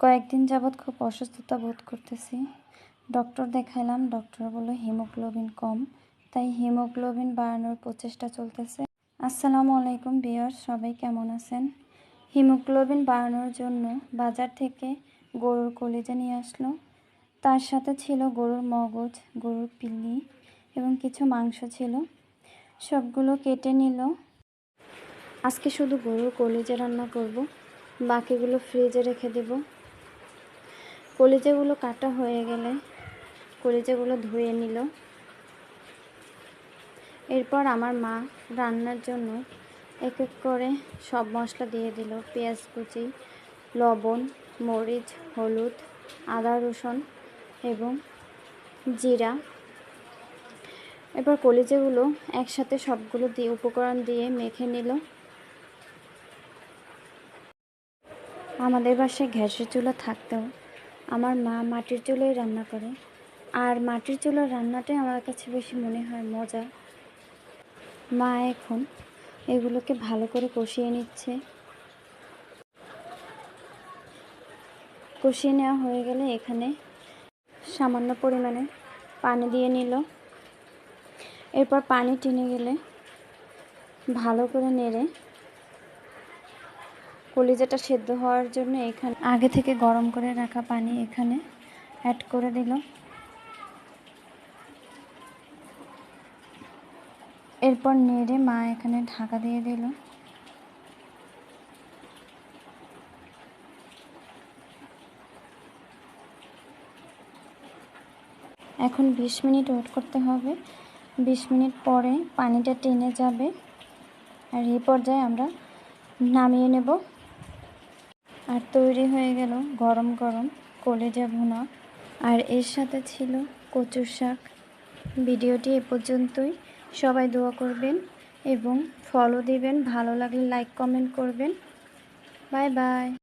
কয়েকদিন যাবৎ খুব অসুস্থতা বোধ করতেছি। ডক্টর দেখাইলাম, ডক্টর বলল, হিমোগ্লোবিন কম। তাই হিমোগ্লোবিন বাড়ানোর প্রচেষ্টা চলতেছে। আসসালামু আলাইকুম বিয়ার সবাই কেমন আছেন? হিমোগ্লোবিন বাড়ানোর জন্য বাজার থেকে গরুর কলিজা নিয়ে আসলো। তার সাথে ছিল গরুর মগজ, গরুর পিল্লি এবং কিছু মাংস ছিল। সবগুলো কেটে নিল। আজকে শুধু গরুর কলিজা রান্না করব, বাকিগুলো ফ্রিজে রেখে দেব। কলিজাগুলো কাটা হয়ে গেলে কলিজাগুলো ধুয়ে নিল। এরপর আমার মা রান্নার জন্য এক এক করে সব মশলা দিয়ে দিল। পেঁয়াজ কুচি, লবণ, মরিচ, হলুদ, আদা, রসুন এবং জিরা। এবার কলিজাগুলো একসাথে সবগুলো দিয়ে উপকরণ দিয়ে মেখে নিল। আমাদের বাসায় গ্যাসের চুলা থাকতেও আমার মা মাটির চুলোয় রান্না করে। আর মাটির চুলার রান্নাটাই আমার কাছে বেশি মনে হয় মজা। মা এখন এগুলোকে ভালো করে কষিয়ে নিচ্ছে। কষিয়ে নেওয়া হয়ে গেলে এখানে সামান্য পরিমাণে পানি দিয়ে নিল। এরপর পানি টেনে গেলে ভালো করে নেড়ে কলিজাটা সেদ্ধ হওয়ার জন্য এখানে আগে থেকে গরম করে রাখা পানি এখানে অ্যাড করে দিল। এরপর নেড়ে মা এখানে ঢাকা দিয়ে দিল। এখন বিশ মিনিট ওয়েট করতে হবে। বিশ মিনিট পরে পানিটা টেনে যাবে। আর এই পর্যায়ে আমরা নামিয়ে নেব। আর তৈরি হয়ে গেল গরম গরম কলেজা ভুনা। আর এর সাথে ছিল কচুর শাক। ভিডিওটি এ পর্যন্তই। সবাই দোয়া করবেন এবং ফলো দিবেন। ভালো লাগলে লাইক কমেন্ট করবেন। Bye bye